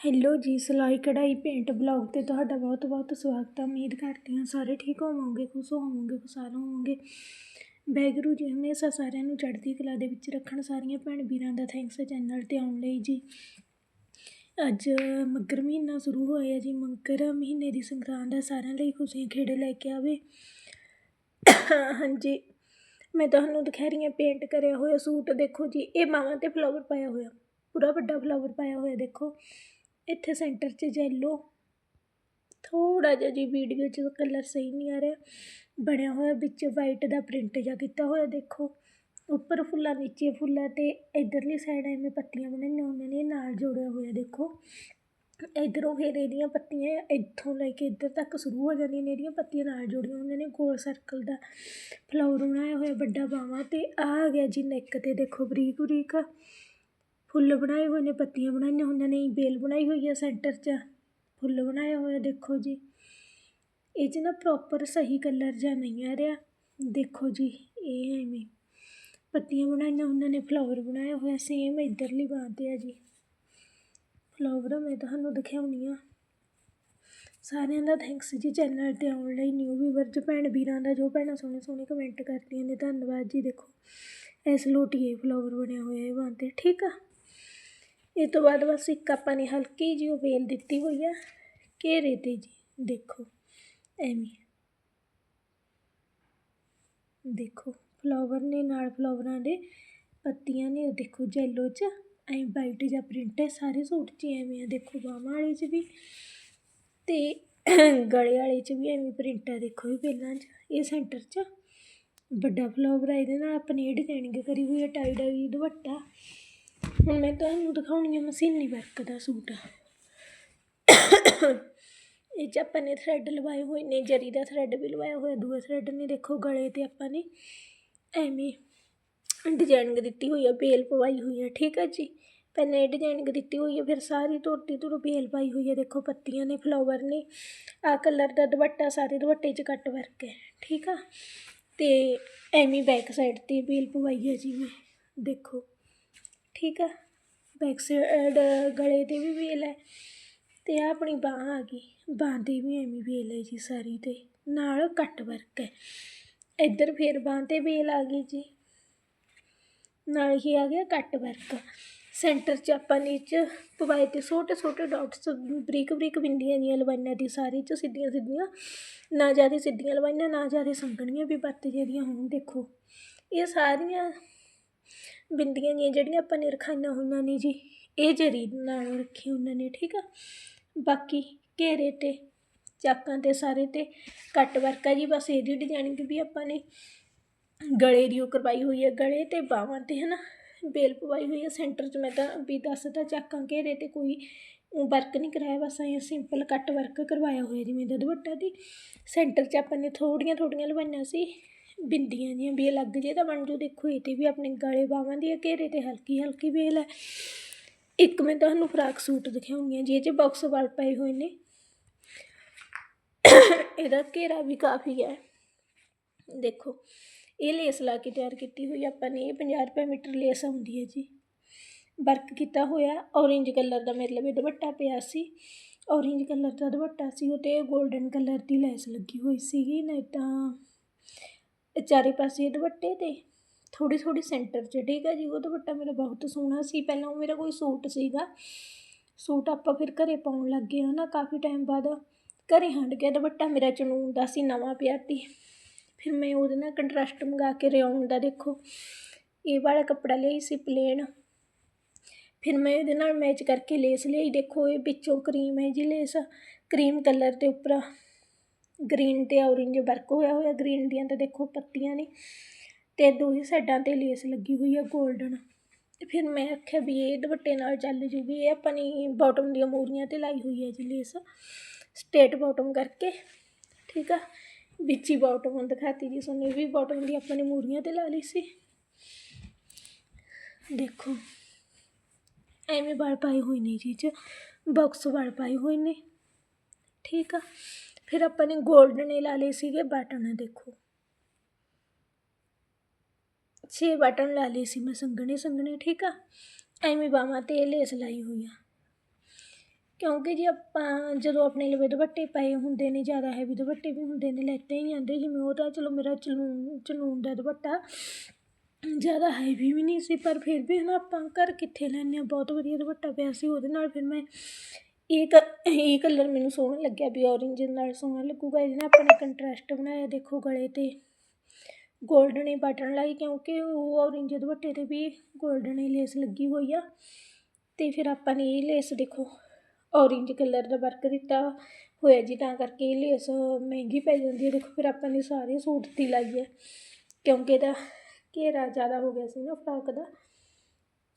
Hello ਜੀ, ਸਿਲਾਈ ਕਢਾਈ ਪੇਂਟ ਬਲੌਗ 'ਤੇ ਤੁਹਾਡਾ ਬਹੁਤ ਬਹੁਤ ਸਵਾਗਤ ਹੈ ਉਮੀਦ ਕਰਦੇ ਹਾਂ ਸਾਰੇ ਠੀਕ ਹੋਵੋਗੇ, ਖੁਸ਼ ਹੋਵੋਗੇ, ਖੁਸ਼ਹਾਲ ਹੋਵੋਗੇ। ਵਾਹਿਗੁਰੂ ਜੀ, ਹਮੇਸ਼ਾ ਸਾਰਿਆਂ ਨੂੰ ਚੜ੍ਹਦੀ ਕਲਾ ਦੇ ਵਿੱਚ ਰੱਖਣ। ਸਾਰੀਆਂ ਭੈਣ ਵੀਰਾਂ ਦਾ ਥੈਂਕਸ ਚੈਨਲ 'ਤੇ ਆਉਣ ਲਈ ਜੀ। ਅੱਜ ਮੱਘਰ ਮਹੀਨਾ ਸ਼ੁਰੂ ਹੋਇਆ ਜੀ। ਮੱਘਰ ਮਹੀਨੇ ਦੀ ਸੰਗਰਾਂਦ ਹੈ ਸਾਰਿਆਂ ਲਈ ਖੁਸ਼ੀਆਂ ਖੇੜੇ ਲੈ ਕੇ ਆਵੇ। ਹਾਂਜੀ, ਮੈਂ ਤੁਹਾਨੂੰ ਦਿਖਾ ਪੇਂਟ ਕਰਿਆ ਹੋਇਆ ਸੂਟ। ਦੇਖੋ ਜੀ, ਇਹ ਬਾਹਾਂ 'ਤੇ ਫਲਾਵਰ ਪਾਇਆ ਹੋਇਆ। ਪੂਰਾ ਵੱਡਾ ਫਲਾਵਰ ਪਾਇਆ ਹੋਇਆ, ਦੇਖੋ। ਇੱਥੇ ਸੈਂਟਰ 'ਚ ਯੈਲੋ ਥੋੜ੍ਹਾ ਜਿਹਾ ਜੀ ਵੀਡੀਓ 'ਚ ਕਲਰ ਸਹੀ ਨਹੀਂ ਆ ਰਿਹਾ। ਬਣਿਆ ਹੋਇਆ ਵਿੱਚ ਵਾਈਟ ਦਾ ਪ੍ਰਿੰਟ ਜਿਹਾ ਕੀਤਾ ਹੋਇਆ, ਦੇਖੋ। ਉੱਪਰ ਫੁੱਲਾਂ, ਨੀਚੇ ਫੁੱਲਾਂ ਅਤੇ ਇੱਧਰਲੀ ਸਾਈਡ ਐਵੇਂ ਪੱਤੀਆਂ ਬਣਾਈਆਂ ਉਹਨਾਂ ਨੇ, ਨਾਲ ਜੋੜਿਆ ਹੋਇਆ, ਦੇਖੋ। ਇੱਧਰੋਂ ਫਿਰ ਇਹਦੀਆਂ ਪੱਤੀਆਂ ਇੱਥੋਂ ਲੈ ਕੇ ਇੱਧਰ ਤੱਕ ਸ਼ੁਰੂ ਹੋ ਜਾਂਦੀਆਂ ਨੇ, ਇਹਦੀਆਂ ਪੱਤੀਆਂ ਨਾਲ ਜੋੜੀਆਂ ਉਹਨਾਂ ਨੇ, ਗੋਲ ਸਰਕਲ ਦਾ ਫਲਾਵਰ ਬਣਾਇਆ ਹੋਇਆ ਵੱਡਾ ਬਾਹਾਂ 'ਤੇ। ਆ ਆ ਗਿਆ ਜੀ ਨੈਕ 'ਤੇ, ਦੇਖੋ ਬਰੀਕ ਬਰੀਕ ਫੁੱਲ ਬਣਾਏ ਹੋਏ ਨੇ, ਪੱਤੀਆਂ ਬਣਾਈਆਂ ਹੋਈਆਂ ਨੇ, ਬੇਲ ਬਣਾਈ ਹੋਈ ਆ ਸੈਂਟਰ 'ਚ। ਫੁੱਲ ਬਣਾਇਆ ਹੋਇਆ, ਦੇਖੋ ਜੀ। ਇਹ 'ਚ ਨਾ ਪ੍ਰੋਪਰ ਸਹੀ ਕਲਰ ਜਾਂ ਨਹੀਂ ਆ ਰਿਹਾ। ਦੇਖੋ ਜੀ, ਇਹ ਐਵੇਂ। ਪੱਤੀਆਂ ਬਣਾਈਆਂ ਉਹਨਾਂ ਨੇ ਫਲਾਵਰ ਬਣਾਇਆ ਹੋਇਆ ਸੇਮ ਇੱਧਰਲੀ ਬਾਂਹ 'ਤੇ ਆ ਜੀ। ਫਲਾਵਰ ਮੈਂ ਤੁਹਾਨੂੰ ਦਿਖਾਉਣੀ ਆ। ਸਾਰਿਆਂ ਦਾ ਥੈਂਕਸ ਜੀ ਚੈਨਲ 'ਤੇ ਆਉਣ ਲਈ ਨਿਊ ਵੀਵਰ ਚ ਭੈਣ ਵੀਰਾਂ ਦਾ, ਜੋ ਭੈਣਾਂ ਸੋਹਣੇ ਸੋਹਣੇ ਕਮੈਂਟ ਕਰਦੀਆਂ ਨੇ, ਧੰਨਵਾਦ ਜੀ, ਦੇਖੋ। ਇਸ ਲੋਟੀਏ ਫਲਾਵਰ ਬਣਿਆ ਹੋਇਆ, ਇਹ ਬਾਂਹ 'ਤੇ, ਠੀਕ ਆ? ਇਹ ਤੋਂ ਬਾਅਦ ਬਸ ਇੱਕ ਆਪਾਂ ਨੇ ਹਲਕੀ ਜਿਹੀ ਉਹ ਵੇਲ ਦਿੱਤੀ ਹੋਈ ਆ, ਘੇਰੇ 'ਤੇ ਜੀ, ਦੇਖੋ, ਐਵੇਂ। ਦੇਖੋ ਫਲਾਵਰ ਨੇ ਨਾਲ ਫਲਾਵਰਾਂ ਦੇ ਪੱਤੀਆਂ ਨੇ ਦੇਖੋ ਜੈਲੋ 'ਚ ਐਂ ਵਾਈਟ ਜਾਂ ਪ੍ਰਿੰਟ ਹੈ, ਸਾਰੇ ਸੂਟ 'ਚ ਐਵੇਂ ਆ, ਦੇਖੋ ਬਾਹਾਂ ਵਾਲੇ 'ਚ ਵੀ ਅਤੇ ਗਲੇ ਵਾਲੇ 'ਚ ਵੀ ਐਵੇਂ ਪ੍ਰਿੰਟ ਹੈ ਦੇਖੋ ਵੀ ਪਹਿਲਾਂ 'ਚ, ਇਹ ਸੈਂਟਰ 'ਚ। ਵੱਡਾ ਫਲਾਵਰ ਆ, ਇਹਦੇ ਨਾਲ ਆਪਣੇ ਇਹ ਡਿਜ਼ਾਈਨਿੰਗ ਕਰੀ ਹੋਈ ਹੈ ਟਾਈ ਡਾਈ ਦੁਪੱਟਾ। ਹੁਣ ਮੈਂ ਤੁਹਾਨੂੰ ਦਿਖਾਉਣੀ ਆ ਮਸ਼ੀਨੀ ਵਰਕ ਦਾ ਸੂਟ। ਇਹ 'ਚ ਆਪਾਂ ਨੇ ਥਰੈਡ ਲਵਾਏ ਹੋਏ ਨੇ, ਜਰੀ ਦਾ ਥਰੈਡ ਵੀ ਲਵਾਇਆ ਹੋਇਆ ਦੂਏ ਥਰੈਡ ਨੇ, ਦੇਖੋ ਗਲੇ 'ਤੇ ਆਪਾਂ ਨੇ ਐਵੇਂ ਡਿਜ਼ਾਈਨਿੰਗ ਦਿੱਤੀ ਹੋਈ ਆ, ਬੇਲ ਪਵਾਈ ਹੋਈ ਆ, ਠੀਕ ਆ ਜੀ? ਪਹਿਲਾਂ ਇਹ ਡਿਜ਼ਾਈਨਿੰਗ ਦਿੱਤੀ ਹੋਈ ਹੈ ਫਿਰ ਸਾਰੀ ਧੋਤੀ ਤੋਂ ਬੇਲ ਪਾਈ ਹੋਈ ਹੈ ਦੇਖੋ ਪੱਤੀਆਂ ਨੇ ਫਲਾਵਰ ਨੇ ਆ ਕਲਰ ਦਾ ਦੁਪੱਟਾ, ਸਾਰੇ ਦੁਪੱਟੇ 'ਚ ਕੱਟ ਵਰਕ ਹੈ, ਠੀਕ ਆ? ਅਤੇ ਐਵੇਂ ਬੈਕ ਸਾਈਡ 'ਤੇ ਬੇਲ ਪਵਾਈ ਹੈ ਜੀ ਮੈਂ, ਦੇਖੋ। ਠੀਕ ਆ? ਬੈਕ ਸਾਈਡ ਗਲੇ 'ਤੇ ਵੀ ਵੇਲ ਹੈ ਅਤੇ ਆਹ ਆਪਣੀ ਬਾਂਹ ਆ ਗਈ। ਬਾਂਹ 'ਤੇ ਵੀ ਐਵੇਂ ਵੇਲ ਹੈ ਜੀ ਸਾਰੀ 'ਤੇ ਨਾਲ ਕੱਟ ਵਰਕ ਹੈ। ਇੱਧਰ ਫਿਰ ਬਾਂਹ 'ਤੇ ਵੇਲ ਆ ਗਈ ਜੀ। ਨਾਲ ਹੀ ਆ ਗਿਆ ਕੱਟ ਵਰਕ। ਸੈਂਟਰ 'ਚ ਆਪਾਂ ਨੇ ਪਵਾਏ 'ਤੇ ਛੋਟੇ ਛੋਟੇ ਡਾਟਸ, ਬਰੀਕ ਬਰੀਕ ਬਿੰਦੀਆਂ ਦੀਆਂ ਲਵਾਈਆਂ ਦੀ ਸਾਰੀ 'ਚ ਸਿੱਧੀਆਂ ਸਿੱਧੀਆਂ। ਨਾ ਜ਼ਿਆਦਾ ਸਿੱਧੀਆਂ ਲਵਾਈਆਂ, ਨਾ ਜ਼ਿਆਦਾ ਸੰਘਣੀਆਂ ਵੀ ਬੱਤ ਜਿਹੜੀਆਂ ਹੋਣ ਦੇਖੋ। ਇਹ ਸਾਰੀਆਂ ਬਿੰਦੀਆਂ ਦੀਆਂ ਜਿਹੜੀਆਂ ਆਪਾਂ ਨੇ ਰਖਾਈਆਂ ਹੋਈਆਂ ਨੇ ਜੀ, ਇਹ ਜਰੀ ਨਾਲ ਰੱਖੀ ਉਹਨਾਂ ਨੇ, ਠੀਕ ਆ? ਬਾਕੀ ਘੇਰੇ 'ਤੇ, ਚਾਕਾਂ 'ਤੇ, ਸਾਰੇ 'ਤੇ ਕੱਟ ਵਰਕ ਆ ਜੀ, ਬਸ ਇਹਦੀ ਡਿਜ਼ਾਈਨਿੰਗ ਵੀ ਆਪਾਂ ਨੇ ਗਲੇ ਦੀ ਉਹ ਕਰਵਾਈ ਹੋਈ ਹੈ ਗਲੇ 'ਤੇ ਬਾਹਾਂ 'ਤੇ ਹੈ ਨਾ ਬੇਲ ਪਵਾਈ ਹੋਈ ਹੈ ਸੈਂਟਰ 'ਚ ਮੈਂ ਤਾਂ ਵੀ ਦੱਸਦਾ ਚਾਕਾਂ, ਘੇਰੇ 'ਤੇ ਕੋਈ ਵਰਕ ਨਹੀਂ ਕਰਾਇਆ, ਬਸ ਐਂ ਸਿੰਪਲ ਕੱਟ ਵਰਕ ਕਰਵਾਇਆ ਹੋਇਆ ਜਿਵੇਂ ਦਾ ਦੁਪੱਟਾ ਦੀ। ਸੈਂਟਰ 'ਚ ਆਪਾਂ ਨੇ ਥੋੜ੍ਹੀਆਂ ਥੋੜ੍ਹੀਆਂ ਲਵਾਈਆਂ ਸੀ ਬਿੰਦੀਆਂ ਦੀਆਂ ਵੀ ਅਲੱਗ ਜੇ ਤਾਂ ਬਣ ਜੂ ਦੇਖੋ ਇਹ 'ਤੇ ਵੀ ਆਪਣੇ ਗਲੇ ਬਾਹਾਂ ਦੀ ਘੇਰੇ 'ਤੇ ਹਲਕੀ ਹਲਕੀ ਬੇਲ ਹੈ ਇੱਕ ਮੈਂ ਤੁਹਾਨੂੰ ਫਰਾਕ ਸੂਟ ਦਿਖਾਉਂਗੀ ਹਾਂ, ਜਿਹਦੇ 'ਚ ਬਾਕਸ ਵਾਲ ਪਏ ਹੋਏ ਨੇ। ਇਹਦਾ ਘੇਰਾ ਵੀ ਕਾਫੀ ਹੈ। ਦੇਖੋ, ਇਹ ਲੇਸ ਲਾ ਕੇ ਤਿਆਰ ਕੀਤੀ ਹੋਈ ਆਪਾਂ ਨੇ, ਇਹ 50 ਰੁਪਏ ਮੀਟਰ ਲੇਸ ਆਉਂਦੀ ਹੈ ਜੀ। ਵਰਕ ਕੀਤਾ ਹੋਇਆ ਔਰੇਂਜ ਕਲਰ ਦਾ ਮਤਲਬ ਇਹ ਦੁਪੱਟਾ ਪਿਆ ਸੀ। ਔਰੇਂਜ ਕਲਰ ਦਾ ਦੁਪੱਟਾ ਸੀ, ਉਹ 'ਤੇ ਗੋਲਡਨ ਕਲਰ ਦੀ ਲੈਸ ਲੱਗੀ ਹੋਈ ਸੀਗੀ, ਨਹੀਂ ਤਾਂ ਚਾਰੇ ਪਾਸੇ ਦੁਪੱਟੇ 'ਤੇ ਥੋੜ੍ਹੀ ਥੋੜ੍ਹੀ ਸੈਂਟਰ 'ਚ, ਠੀਕ ਹੈ ਜੀ? ਉਹ ਦੁਪੱਟਾ ਮੇਰਾ ਬਹੁਤ ਸੋਹਣਾ ਸੀ। ਪਹਿਲਾਂ ਉਹ ਮੇਰਾ ਕੋਈ ਸੂਟ ਸੀਗਾ। ਸੂਟ ਆਪਾਂ ਫਿਰ ਘਰ ਪਾਉਣ ਲੱਗ ਗਏ ਹੈ ਨਾ, ਕਾਫੀ ਟਾਈਮ ਬਾਅਦ ਘਰ ਹੰਡ ਗਿਆ ਦੁਪੱਟਾ ਮੇਰਾ ਚਨੂਨ ਦਾ ਸੀ, ਨਵਾਂ ਪਿਆ ਤੀ ਫਿਰ ਮੈਂ ਉਹਦੇ ਨਾਲ ਕੰਟਰਾਸਟ ਮੰਗਾ ਕੇ ਰਿਓਨ ਦਾ ਦੇਖੋ। ਇਹ ਵਾਲਾ ਕੱਪੜਾ ਲਿਆਈ ਸੀ ਪਲੇਨ ਫਿਰ ਮੈਂ ਇਹਦੇ ਨਾਲ ਮੈਚ ਕਰਕੇ ਲੇਸ ਲਈ ਦੇਖੋ, ਇਹ ਵਿੱਚੋਂ ਕਰੀਮ ਹੈ ਜੀ ਲੇਸ ਕਰੀਮ ਕਲਰ ਦੇ ਉੱਪਰ। ਗ੍ਰੀਨ ਤੇ ਔਰੇਂਜ ਵਰਕ ਹੋਇਆ ਹੋਇਆ, ਗ੍ਰੀਨ ਦੀਆਂ ਤਾਂ ਦੇਖੋ ਪੱਤੀਆਂ ਨੇ ਤੇ ਦੋਹੀ ਸਾਈਡਾਂ ਤੇ ਲੇਸ ਲੱਗੀ ਹੋਈ ਹੈ 골ਡਨ ਫਿਰ ਮੈਂ ਆਖਿਆ ਵੀ ਇਹ ਦੁਪੱਟੇ ਨਾਲ ਚੱਲ ਜੂਗੀ ਇਹ ਆਪਣੀ ਬਾਟਮ ਦੀਆਂ ਮੂਰੀਆਂ ਤੇ ਲਾਈ ਹੋਈ ਹੈ ਜੀ ਲੇਸ ਸਟੇਟ ਬਾਟਮ ਕਰਕੇ, ਠੀਕ ਆ? ਵਿੱਚ ਹੀ ਬਾਟਮ ਦਿਖਾਤੀ ਜੀ ਸੋਨੇ ਵੀ ਬਾਟਮ ਦੀ ਆਪਾਂ ਨੇ ਮੂਰੀਆਂ 'ਤੇ ਲਾ ਲਈ ਸੀ। ਦੇਖੋ, ਐਵੇਂ ਵਲ ਪਾਏ ਹੋਏ ਨੇ ਜੀ 'ਚ ਬਾਕਸ ਵਲ ਪਾਏ ਹੋਏ ਨੇ, ਠੀਕ ਆ? ਫਿਰ ਆਪਾਂ ਨੇ ਗੋਲਡਨ ਲਾ ਲਏ ਸੀਗੇ ਬਟਨ ਦੇਖੋ। ਛੇ ਬਟਨ ਲਾ ਲਏ ਸੀ ਮੈਂ ਸੰਘਣੇ ਸੰਘਣੇ, ਠੀਕ ਆ? ਐਵੇਂ ਬਾਹਾਂ 'ਤੇ ਲੇਸ ਲਾਈ ਹੋਈ ਆ। ਕਿਉਂਕਿ ਜੇ ਆਪਾਂ ਜਦੋਂ ਆਪਣੇ ਲਵੇ ਦੁਪੱਟੇ ਪਏ ਹੁੰਦੇ ਨੇ, ਜ਼ਿਆਦਾ ਹੈਵੀ ਦੁਪੱਟੇ ਵੀ ਹੁੰਦੇ ਨੇ, ਲੈਤੇ ਹੀ ਨਹੀਂ ਜਾਂਦੇ, ਜਿਵੇਂ ਉਹ ਤਾਂ ਚਲੋ ਮੇਰਾ ਚਲੂਨ ਚਨੂਨ ਦਾ ਦੁਪੱਟਾ। ਜ਼ਿਆਦਾ ਹੈਵੀ ਵੀ ਨਹੀਂ ਸੀ, ਪਰ ਫਿਰ ਵੀ ਨਾ ਆਪਾਂ ਘਰ ਕਿੱਥੇ ਲੈਂਦੇ ਹਾਂ, ਬਹੁਤ ਵਧੀਆ ਦੁਪੱਟਾ ਪਿਆ ਸੀ, ਉਹਦੇ ਨਾਲ ਫਿਰ ਮੈਂ ਇਹ ਕ, ਇਹ ਕਲਰ ਮੈਨੂੰ ਸੋਹਣਾ ਲੱਗਿਆ ਵੀ ਔਰੇਂਜ ਨਾਲ ਸੋਹਣਾ ਲੱਗੂਗਾ। ਇਹਦੇ ਨਾਲ ਆਪਾਂ ਨੇ ਕੰਟਰਾਸਟ ਬਣਾਇਆ ਦੇਖੋ ਗਲੇ 'ਤੇ। ਗੋਲਡਨ ਹੀ ਬਟਨ ਲਾਈ ਕਿਉਂਕਿ ਉਹ ਔਰੇਂਜ ਦੁਪੱਟੇ 'ਤੇ ਵੀ ਗੋਲਡਨ ਹੀ ਲੇਸ ਲੱਗੀ ਹੋਈ ਆ। ਅਤੇ ਫਿਰ ਆਪਾਂ ਨੇ ਇਹ ਲੇਸ ਦੇਖੋ ਔਰੇਂਜ ਕਲਰ ਦਾ ਵਰਕ ਦਿੱਤਾ ਹੋਇਆ ਜੀ, ਤਾਂ ਕਰਕੇ ਇਹ ਲੇਸ ਮਹਿੰਗੀ ਪੈ ਜਾਂਦੀ ਹੈ ਦੇਖੋ ਫਿਰ ਆਪਾਂ ਨੇ ਸਾਰੇ ਸੂਟ 'ਤੇ ਲਾਈ ਹੈ ਕਿਉਂਕਿ ਇਹਦਾ ਘੇਰਾ ਜ਼ਿਆਦਾ ਹੋ ਗਿਆ ਸੀ ਨਾ ਫਰਾਕ ਦਾ।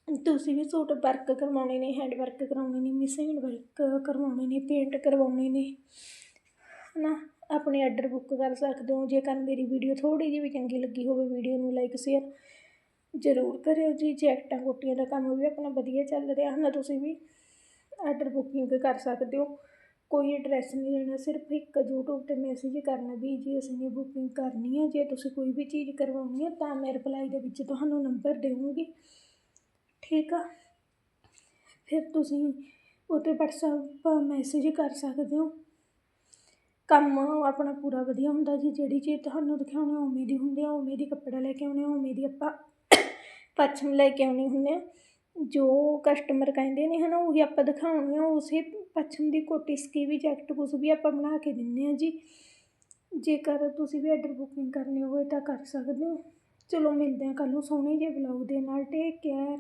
ਤੁਸੀਂ ਵੀ ਸੂਟ ਵਰਕ ਕਰਵਾਉਣੇ ਨੇ ਹੈਂਡ ਵਰਕ ਕਰਵਾਉਣੇ ਨੇ ਮਸ਼ੀਨ ਵਰਕ ਕਰਵਾਉਣੇ ਨੇ ਪੇਂਟ ਕਰਵਾਉਣੇ ਨੇ ਹੈ ਨਾ ਆਪਣੇ ਆਡਰ ਬੁੱਕ ਕਰ ਸਕਦੇ ਹੋ, ਜੇਕਰ ਮੇਰੀ ਵੀਡੀਓ ਥੋੜ੍ਹੀ ਜਿਹੀ ਵੀ ਚੰਗੀ ਲੱਗੀ ਹੋਵੇ ਵੀਡੀਓ ਨੂੰ ਲਾਈਕ ਸ਼ੇਅਰ ਜ਼ਰੂਰ ਕਰਿਓ ਜੀ। ਜੈਕਟਾਂ ਕੋਟੀਆਂ ਦਾ ਕੰਮ ਵੀ ਆਪਣਾ ਵਧੀਆ ਚੱਲ ਰਿਹਾ ਹੈ ਨਾ ਤੁਸੀਂ ਵੀ ਆਡਰ ਬੁਕਿੰਗ ਕਰ ਸਕਦੇ ਹੋ। ਕੋਈ ਐਡਰੈਸ ਨਹੀਂ ਲੈਣਾ, ਸਿਰਫ ਇੱਕ ਯੂਟਿਊਬ 'ਤੇ ਮੈਸੇਜ ਕਰਨਾ ਵੀ ਜੀ, ਅਸੀਂ ਨੇ ਬੁਕਿੰਗ ਕਰਨੀ ਹੈ ਜੇ ਤੁਸੀਂ ਕੋਈ ਵੀ ਚੀਜ਼ ਕਰਵਾਉਣੀ ਹੈ ਤਾਂ ਮੈਂ ਰਿਪਲਾਈ ਦੇ ਵਿੱਚ ਤੁਹਾਨੂੰ ਨੰਬਰ ਦੇਵਾਂਗੀ। ਠੀਕ ਆ? ਫਿਰ ਤੁਸੀਂ ਉਹ 'ਤੇ ਵਟਸਐਪ ਮੈਸੇਜ ਕਰ ਸਕਦੇ ਹੋ। ਕੰਮ ਆਪਣਾ ਪੂਰਾ ਵਧੀਆ ਹੁੰਦਾ ਜੀ, ਜਿਹੜੀ ਚੀਜ਼ ਤੁਹਾਨੂੰ ਦਿਖਾਉਣੀ ਉਵੇਂ ਦੀ ਹੁੰਦੀ ਆ, ਉਵੇਂ ਦੀ ਕੱਪੜਾ ਲੈ ਕੇ ਆਉਣੇ ਉਵੇਂ ਦੀ ਆਪਾਂ ਪੱਛਮ ਲੈ ਕੇ ਆਉਣੇ ਹੁੰਦੇ ਆ। ਜੋ ਕਸਟਮਰ ਕਹਿੰਦੇ ਨੇ ਹੈ ਨਾ ਉਹੀ ਆਪਾਂ ਦਿਖਾਉਣੇ ਆ, ਉਸੇ ਪੱਛਮ ਦੀ ਕੋਟੀ ਸਕੀ ਵੀ ਜੈਕਟ ਕੁਝ ਵੀ ਆਪਾਂ ਬਣਾ ਕੇ ਦਿੰਦੇ ਹਾਂ ਜੀ। ਜੇਕਰ ਤੁਸੀਂ ਵੀ ਆਰਡਰ ਬੁਕਿੰਗ ਕਰਨੀ ਹੋਵੇ ਤਾਂ ਕਰ ਸਕਦੇ ਹੋ। ਚਲੋ ਮਿਲਦੇ ਹਾਂ ਕੱਲ੍ਹ ਨੂੰ ਸੋਹਣੇ ਜਿਹੇ ਬਲੌਗ ਦੇ ਨਾਲ ਟੇਕ ਕੇਅਰ